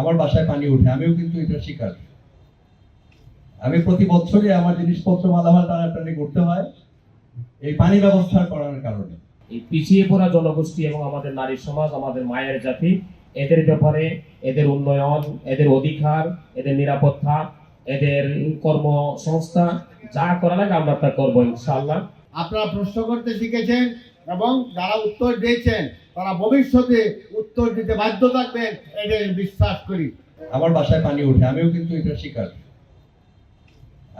আমার বাসায় পানি ওঠে আমিও কিন্তু এটা শিকার। আমি প্রতি বছরই আমার জিনিসপত্র মালামাল টানাটানি করতে হয় এই পানি ব্যবস্থা করার কারণে। এই পিছিয়ে পড়া জনগোষ্ঠী এবং আমাদের নারী সমাজ আমাদের মায়ের জাতি এদের ব্যাপারে এদের উন্নয়ন এদের অধিকার এদের নিরাপত্তা এদের কর্মসংস্থা যা করা লাগে আমরা তা করব ইনশাআল্লাহ। আপনারা প্রশ্ন করতে শিখেছেন এবং যারা উত্তর দিয়েছেন, তারা ভবিষ্যতে উত্তর দিতে বাধ্য থাকবেন এটা বিশ্বাস করি। আমার বাসায় পানি ওঠে, আমিও কিন্তু এটা শিকার।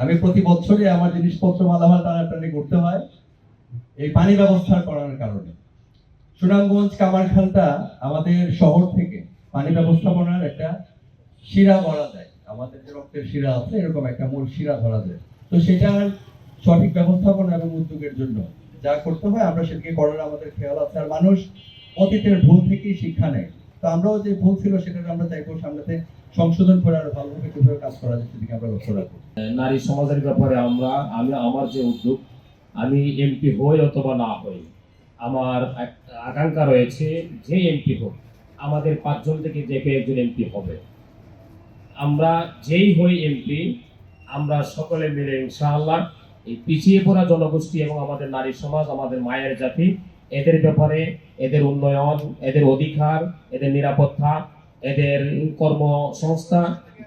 আমি প্রতি বছরই আমার জিনিসপত্র মালামাল টানাটানি করতে হয়, এই পানি ব্যবস্থা করার কারণে। সুনামগঞ্জ কামারখালটা আমাদের শহর থেকে পানি ব্যবস্থাপনার একটা শিরা ধরা যায়। আমাদের যে রক্তের শিরা আছে, এরকম একটা মূল শিরা ধরা যায়। তো সেটার সঠিক ব্যবস্থাপনা এবং উদ্যোগের জন্য যা করতে হয়, আমরা সেটাকে করার আমাদের খেয়াল আছে। আর মানুষ অতীতের ভুল থেকেই শিক্ষা নেয়। তো আমরাও যে ভুল ছিল, সেটাকে আমরা চাইব সামনেতে সংশোধন করে আরও ভালোভাবে কীভাবে কাজ করা যায় সেদিকে আমরা লক্ষ্য রাখব। নারী সমাজের ব্যাপারে আমরা, আমি, আমার যে উদ্যোগ, আমি এমপি হই অথবা না হই, আমার আকাঙ্ক্ষা রয়েছে যে এমপি হোক, আমাদের পাঁচজন থেকে যে একজন এমপি হবে। আমরা যেই হই এমপি, আমরা সকলে মিলে ইনশাআল্লাহ এই পিছিয়ে পড়া জনগোষ্ঠী এবং আমাদের নারী সমাজ, আমাদের মায়ের জাতি, এদের ব্যাপারে এদের উন্নয়ন, এদের অধিকার, এদের নিরাপত্তা, এদের কর্মসংস্থা,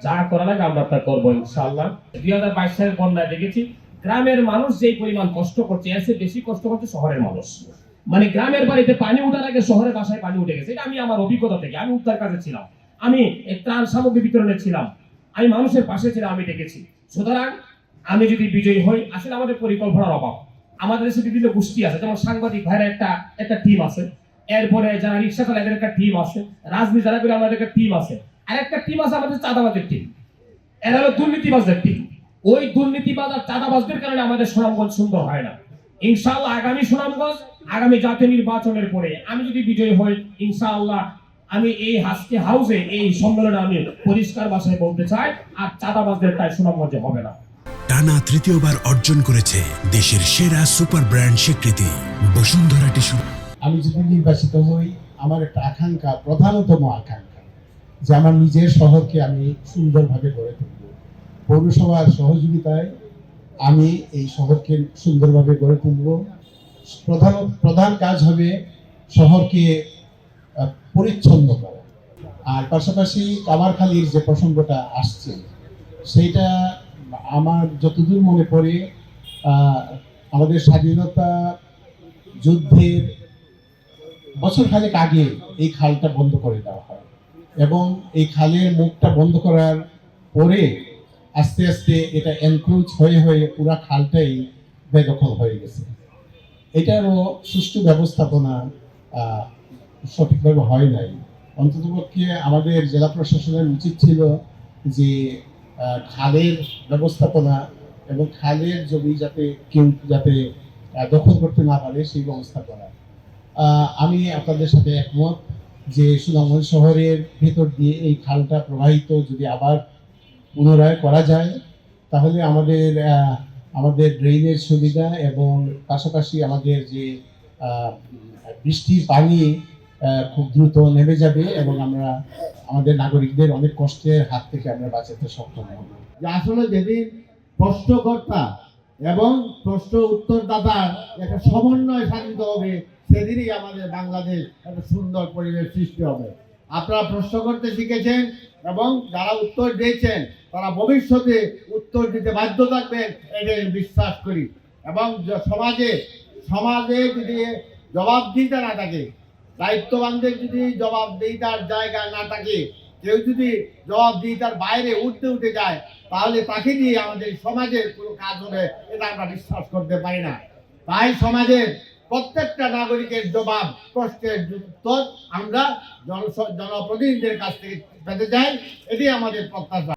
যা করা লাগে আমরা তা করব ইনশাআল্লাহ। দুই হাজার বাইশ সালের বন্যায় দেখেছি, গ্রামের মানুষ যেই পরিমাণ কষ্ট করছে, এর চেয়ে বেশি কষ্ট করছে শহরের মানুষ। মানে গ্রামের বাড়িতে পানি ওঠার আগে শহরের বাসায় পানি উঠে গেছে, এটা আমি আমার অভিজ্ঞতা থেকে, আমি উদ্ধার কাজে ছিলাম, আমি ত্রাণ সামগ্রী বিতরণে ছিলাম, আমি মানুষের পাশে ছিলাম, আমি দেখেছি সুতরাং আমি যদি বিজয়ী হই, আসলে আমাদের পরিকল্পনার অভাব। আমাদের দেশে বিভিন্ন গোষ্ঠী আছে। যেমন সাংবাদিক ভাইয়ের একটা একটা টিম আছে। এরপরে যারা রিক্সা চালায় একটা টিম আছে। রাজনীতি যারা করে, আমাদের একটা টিম আছে। আর একটা টিম আছে আমাদের চাঁদাবাজের টিম এরা হলো দুর্নীতিবাজদের টিম ওই দুর্নীতিবাজ আর চাঁদাবাজদের কারণে আমাদের সুনামগঞ্জ সুন্দর হয় না। ইনশাআল্লাহ আগামী সুনামগঞ্জ, আগামী জাতীয় নির্বাচনের পরে আমি যদি বিজয়ী হই, ইনশাআল্লাহ আমি এই হাসকে হাউসে এই সম্মেলনে আমি পরিষ্কার ভাষায় বলতে চাই, আর চাঁদাবাজদের তাই সুনামগঞ্জে হবে না। টানা তৃতীয়বার অর্জন করেছে দেশের সেরা সুপার ব্র্যান্ড স্বীকৃতি। বসুন্ধরা টিস্যু। আমি যদি নির্বাচিত হই, আমার একটা আকাঙ্ক্ষা, প্রধানতম আকাঙ্ক্ষা, যে আমার নিজের শহরকে আমি সুন্দরভাবে গড়ে তুলব। পৌরসভার সহযোগিতায় আমি এই শহরকে সুন্দরভাবে গড়ে তুলব। প্রধান প্রধান কাজ হবে শহরকে পরিচ্ছন্ন করা। আর পাশাপাশি কামারখালির যে প্রসঙ্গটা আসছে, সেইটা আমার যতদূর মনে পড়ে আমাদের স্বাধীনতা যুদ্ধের বছর খানেক আগে এই খালটা বন্ধ করে দেওয়া হয় এবং এই খালের মুখটা বন্ধ করার পরে আস্তে আস্তে এটা এনক্রোচ হয়ে হয়ে পুরা খালটাই বেদখল হয়ে গেছে। এটারও সুষ্ঠু ব্যবস্থাপনা সঠিকভাবে হয় নাই। অন্ততপক্ষে আমাদের জেলা প্রশাসনের উচিত ছিল যে খালের ব্যবস্থাপনা এবং খালের জমি যাতে কেউ যাতে দখল করতে না পারে সেই ব্যবস্থা করা। আমি আপনাদের সাথে একমত যে সুনামগঞ্জ শহরের ভেতর দিয়ে এই খালটা প্রবাহিত যদি আবার পুনরায় করা যায়, তাহলে আমাদের আমাদের ড্রেনের সুবিধা এবং পাশাপাশি আমাদের যে বৃষ্টির পানি খুব দ্রুত নেমে যাবে এবং আমরা আমাদের নাগরিকদের অনেক কষ্টের হাত থেকে আমরা বাঁচাতে সক্ষম হব। যে আসলে যেদিন প্রশ্নকর্তা এবং প্রশ্ন উত্তরদাতার একটা সমন্বয় সাধিত হবে, সেদিনই আমাদের বাংলাদেশ একটা সুন্দর পরিবেশ সৃষ্টি হবে। আপনারা প্রশ্ন করতে শিখেছেন এবং যারা উত্তর দিয়েছেন, তারা ভবিষ্যতে উত্তর দিতে বাধ্য থাকবেন এটা বিশ্বাস করি। এবং সমাজে সমাজে যদি জবাবদিহিতা না থাকে দায়িত্ববানদের যদি জবাবদিহিতার জায়গা না থাকে, কেউ যদি জবাবদিহিতার বাইরে উঠতে উঠে যায়, তাহলে তাকে দিয়ে আমাদের সমাজের কোনো কাজ হবে এটা আমরা বিশ্বাস করতে পারি না। তাই সমাজের প্রত্যেকটা নাগরিকের জবাব প্রশ্নের উত্তর আমরা জন জনপ্রতিনিধিদের কাছ থেকে পেতে চাই এটি আমাদের প্রত্যাশা।